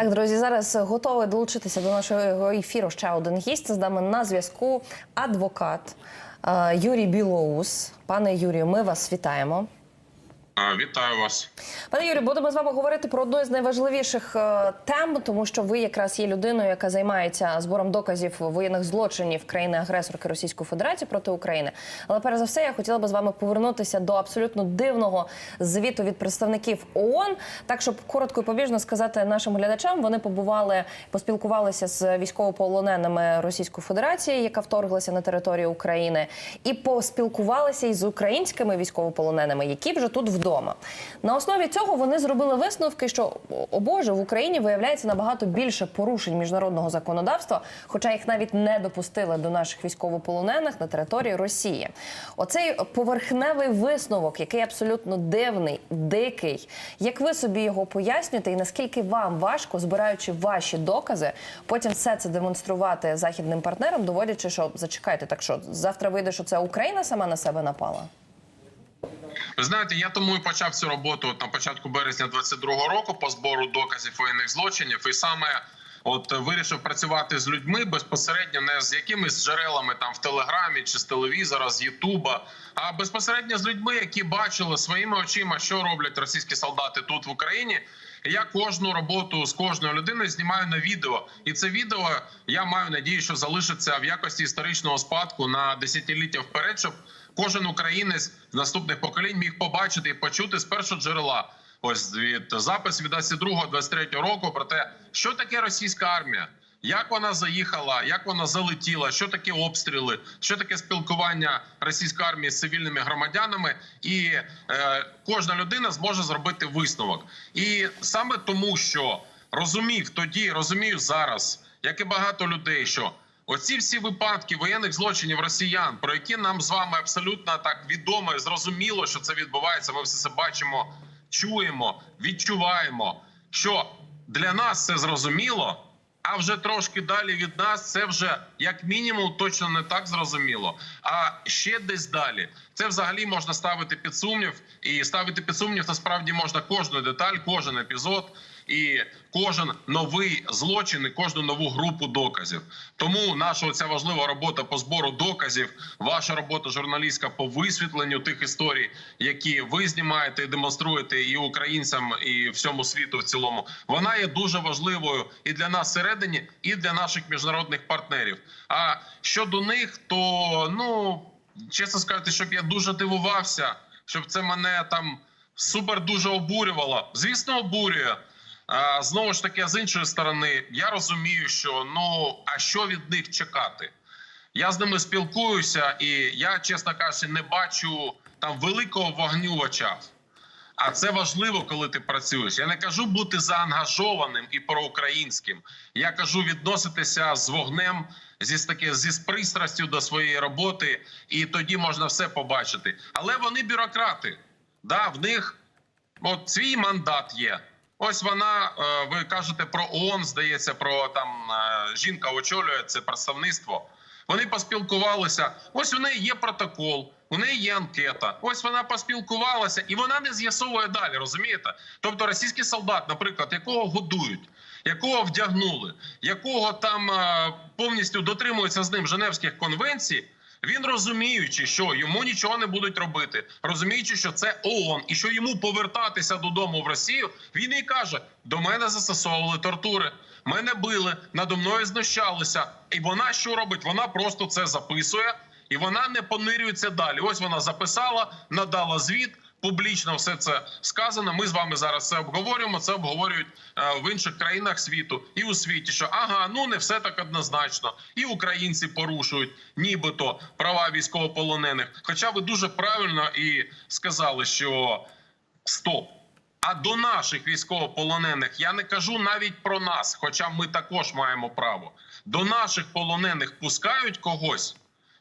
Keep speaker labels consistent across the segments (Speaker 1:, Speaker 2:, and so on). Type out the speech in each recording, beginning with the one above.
Speaker 1: Так, друзі, зараз готовий долучитися до нашого ефіру ще один гість. З нами на зв'язку адвокат е, Юрій Білоус. Пане Юрію, ми вас вітаємо.
Speaker 2: Вітаю вас.
Speaker 1: Пане Юрію, будемо з вами говорити про одну з найважливіших е, тем, тому що ви якраз є людиною, яка займається збором доказів воєнних злочинів країни-агресорки Російської Федерації проти України. Але перш за все, я хотіла би з вами повернутися до абсолютно дивного звіту від представників ООН. Так, щоб коротко і побіжно сказати нашим глядачам, вони побували, поспілкувалися з військовополоненими Російської Федерації, яка вторглася на територію України, і поспілкувалися із українськими військовополоненими, які вже тут вдома. На основі цього вони зробили висновки, що о Боже, в Україні виявляється набагато більше порушень міжнародного законодавства, хоча їх навіть не допустили до наших військовополонених на території Росії. Оцей поверхневий висновок, який абсолютно дивний, дикий. Як ви собі його пояснюєте, і наскільки вам важко, збираючи ваші докази, потім все це демонструвати західним партнерам, доводячи, що зачекайте, так що завтра вийде, що це Україна сама на себе напала?
Speaker 2: Ви знаєте, я тому і почав цю роботу от на початку березня 22-го року по збору доказів воєнних злочинів, і саме от вирішив працювати з людьми безпосередньо не з якимись джерелами там в телеграмі чи з телевізора, з Ютуба, а безпосередньо з людьми, які бачили своїми очима, що роблять російські солдати тут в Україні. Я кожну роботу з кожною людиною знімаю на відео, і це відео я маю надію, що залишиться в якості історичного спадку на десятиліття вперед, щоб кожен українець наступних поколінь міг побачити і почути з першого джерела. Ось від запис від 22-23 року про те, що таке російська армія, як вона заїхала, як вона залетіла, що таке обстріли, що таке спілкування російської армії з цивільними громадянами, і е, кожна людина зможе зробити висновок. І саме тому, що розумів тоді, розумію зараз, як і багато людей, що Оці всі випадки воєнних злочинів росіян, про які нам з вами абсолютно так відомо і зрозуміло, що це відбувається. Ми все це бачимо, чуємо, відчуваємо. Що для нас це зрозуміло, а вже трошки далі від нас це вже як мінімум точно не так зрозуміло. А ще десь далі це взагалі можна ставити під сумнів, і ставити під сумнів насправді можна кожну деталь, кожен епізод і кожен новий злочин, і кожну нову групу доказів. Тому наша ця важлива робота по збору доказів, ваша робота журналістська по висвітленню тих історій, які ви знімаєте і демонструєте і українцям, і всьому світу в цілому, вона є дуже важливою і для нас всередині, і для наших міжнародних партнерів. А щодо них, то ну чесно сказати, щоб я дуже дивувався, щоб це мене там супер дуже обурювало. Звісно, обурює. Знову ж таки, з іншої сторони, я розумію, що ну а що від них чекати? Я з ними спілкуюся, і я, чесно кажучи, не бачу там великого вогню в очах. А це важливо, коли ти працюєш. Я не кажу бути заангажованим і проукраїнським. Я кажу відноситися з вогнем, зі таки зі пристрастю до своєї роботи, і тоді можна все побачити. Але вони бюрократи. Да, в них от свій мандат є. Ось вона, е, ви кажете про ООН, здається, про там е, жінка очолює це представництво. Вони поспілкувалися. Ось у неї є протокол, у неї є анкета. Ось вона поспілкувалася, і вона не з'ясовує далі. Розумієте? Тобто, російський солдат, наприклад, якого годують, якого вдягнули, якого там е, повністю дотримуються з ним Женевських конвенцій. Він розуміючи, що йому нічого не будуть робити, розуміючи, що це ООН, і що йому повертатися додому в Росію, він і каже: до мене застосовували тортури, мене били, надо мною знущалися. І вона що робить? Вона просто це записує і вона не понирюється далі. Ось вона записала, надала звіт. Публічно все це сказано. Ми з вами зараз це обговорюємо. Це обговорюють е, в інших країнах світу і у світі, що ага, ну не все так однозначно, і українці порушують, нібито права військовополонених. Хоча ви дуже правильно і сказали, що стоп. А до наших військовополонених я не кажу навіть про нас, хоча ми також маємо право. До наших полонених пускають когось.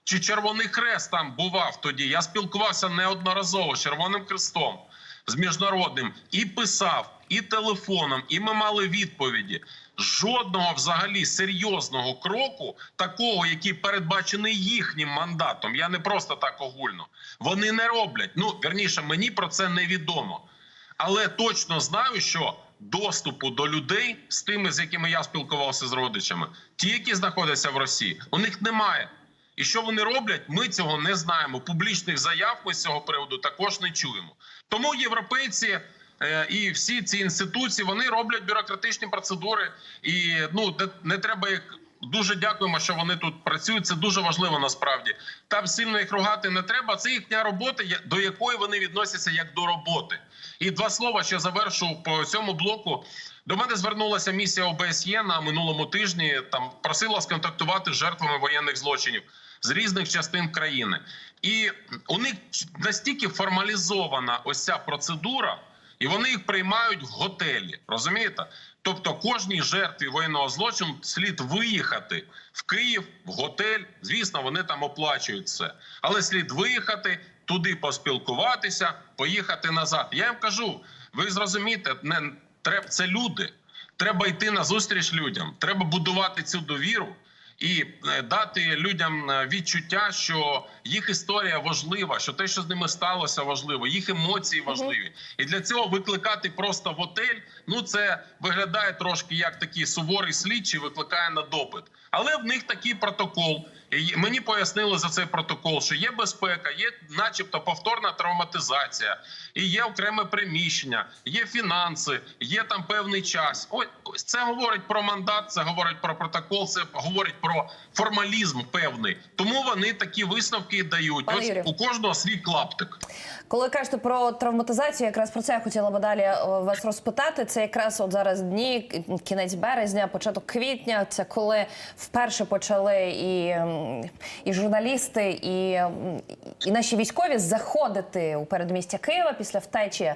Speaker 2: Чи Червоний Хрест там бував тоді? Я спілкувався неодноразово з Червоним Хрестом, з міжнародним і писав, і телефоном, і ми мали відповіді. Жодного взагалі серйозного кроку, такого, який передбачений їхнім мандатом. Я не просто так огульно. Вони не роблять. Ну верніше, мені про це невідомо. Але точно знаю, що доступу до людей з тими, з якими я спілкувався з родичами. Ті, які знаходяться в Росії, у них немає. І що вони роблять, ми цього не знаємо. Публічних заяв ми з цього приводу також не чуємо. Тому європейці е, і всі ці інституції вони роблять бюрократичні процедури, і ну не, треба їх. Дуже дякуємо, що вони тут працюють. Це дуже важливо насправді. Там сильно їх ругати не треба. Це їхня робота, до якої вони відносяться як до роботи. І два слова ще завершу по цьому блоку. До мене звернулася місія ОБСЄ на минулому тижні. Там просила сконтактувати з жертвами воєнних злочинів з різних частин країни, і у них настільки формалізована ось ця процедура, і вони їх приймають в готелі. Розумієте? Тобто, кожній жертві воєнного злочину слід виїхати в Київ в готель. Звісно, вони там оплачують це, але слід виїхати туди, поспілкуватися, поїхати назад. Я їм кажу: ви зрозумієте, не треба це люди. Треба йти на зустріч людям. Треба будувати цю довіру і е, дати людям е, відчуття, що їх історія важлива, що те, що з ними сталося, важливо, їх емоції важливі. І для цього викликати просто в готель. Ну це виглядає трошки як такий суворий слідчий, викликає на допит. Але в них такий протокол. Мені пояснили за цей протокол, що є безпека, є, начебто, повторна травматизація, і є окреме приміщення, є фінанси, є там певний час. Ось це говорить про мандат, це говорить про протокол, це говорить про формалізм певний. Тому вони такі висновки і дають. Ось у кожного свій клаптик.
Speaker 1: Коли кажете про травматизацію, якраз про це я хотіла би далі е, вас розпитати. Це якраз от зараз дні, кінець березня, початок квітня. Це коли вперше почали і, і журналісти, і, і наші військові заходити у передмістя Києва після втечі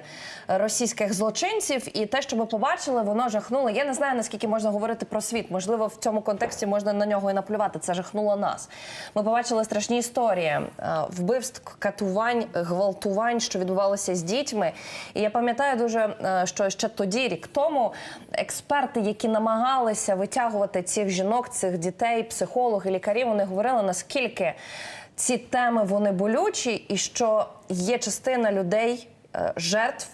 Speaker 1: російських злочинців. І те, що ми побачили, воно жахнуло. Я не знаю наскільки можна говорити про світ. Можливо, в цьому контексті можна на нього і наплювати. Це жахнуло нас. Ми побачили страшні історії е, вбивств, катувань, гвалтувань, що відбувалося з дітьми. І я пам'ятаю дуже, е, що ще тоді, рік тому, експерти, які намагалися витягувати цих жінок, цих дітей, психологи, лікарі, вони говорили наскільки ці теми вони болючі, і що є частина людей, е, жертв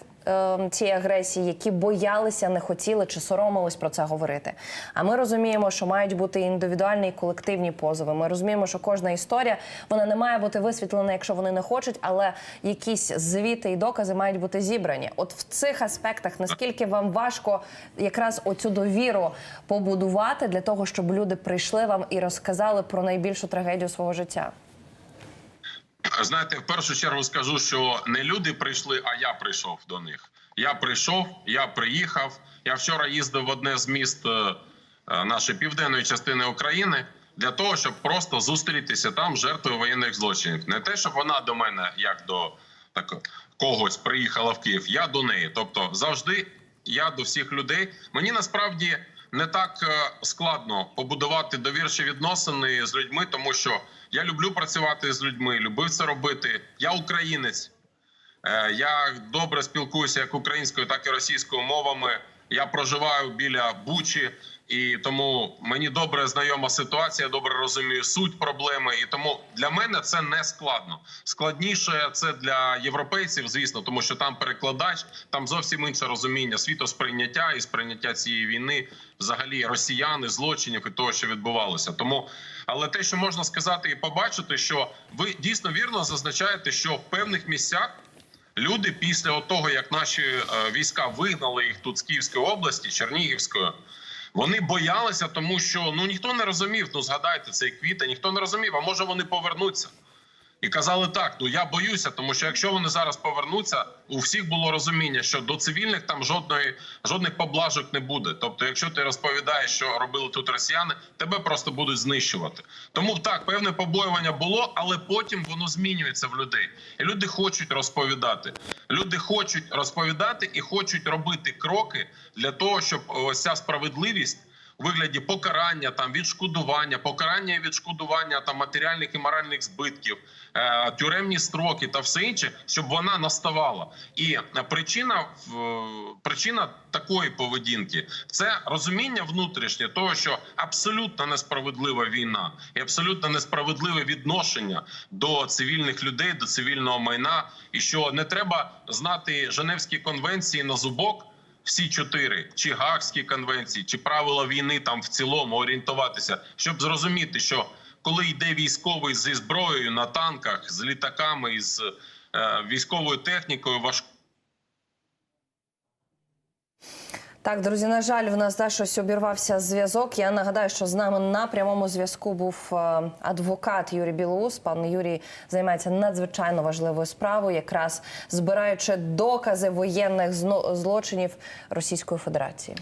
Speaker 1: цієї агресії, які боялися, не хотіли чи соромились про це говорити. А ми розуміємо, що мають бути індивідуальні і колективні позови. Ми розуміємо, що кожна історія вона не має бути висвітлена, якщо вони не хочуть, але якісь звіти і докази мають бути зібрані. От в цих аспектах наскільки вам важко якраз оцю довіру побудувати для того, щоб люди прийшли вам і розказали про найбільшу трагедію свого життя.
Speaker 2: Знаєте, в першу чергу скажу, що не люди прийшли, а я прийшов до них. Я прийшов, я приїхав. Я вчора їздив в одне з міст е, е, нашої південної частини України для того, щоб просто зустрітися там жертвою воєнних злочинів. Не те, щоб вона до мене, як до так, когось, приїхала в Київ. Я до неї. Тобто, завжди я до всіх людей. Мені насправді не так е, складно побудувати довірчі відносини з людьми, тому що я люблю працювати з людьми, любив це робити. Я українець. Е, Я добре спілкуюся як українською, так і російською мовами. Я проживаю біля Бучі, і тому мені добре знайома ситуація. Добре розумію суть проблеми. І тому для мене це не складно. Складніше це для європейців, звісно, тому що там перекладач, там зовсім інше розуміння світосприйняття і сприйняття цієї війни, взагалі росіяни, злочинів і того, що відбувалося. Тому, але те, що можна сказати і побачити, що ви дійсно вірно зазначаєте, що в певних місцях. Люди після того, як наші е, війська вигнали їх тут з Київської області, Чернігівської, вони боялися, тому що ну ніхто не розумів. Ну згадайте цей квітень, ніхто не розумів, а може вони повернуться. І казали так: ну я боюся, тому що якщо вони зараз повернуться, у всіх було розуміння, що до цивільних там жодної жодних поблажок не буде. Тобто, якщо ти розповідаєш, що робили тут росіяни, тебе просто будуть знищувати. Тому так певне побоювання було, але потім воно змінюється в людей. І люди хочуть розповідати. Люди хочуть розповідати і хочуть робити кроки для того, щоб ось ця справедливість вигляді покарання, там відшкодування, покарання і відшкодування там матеріальних і моральних збитків, е, тюремні строки та все інше, щоб вона наставала. І е, причина в причина такої поведінки це розуміння внутрішнє того, що абсолютно несправедлива війна і абсолютно несправедливе відношення до цивільних людей, до цивільного майна, і що не треба знати Женевські конвенції на зубок всі чотири, чи Гаагські конвенції, чи правила війни там в цілому орієнтуватися, щоб зрозуміти, що коли йде військовий зі зброєю на танках, з літаками, з е, військовою технікою, важко.
Speaker 1: Так, друзі, на жаль, в нас да, щось обірвався зв'язок. Я нагадаю, що з нами на прямому зв'язку був е, адвокат Юрій Білоус. Пан Юрій займається надзвичайно важливою справою, якраз збираючи докази воєнних злочинів Російської Федерації.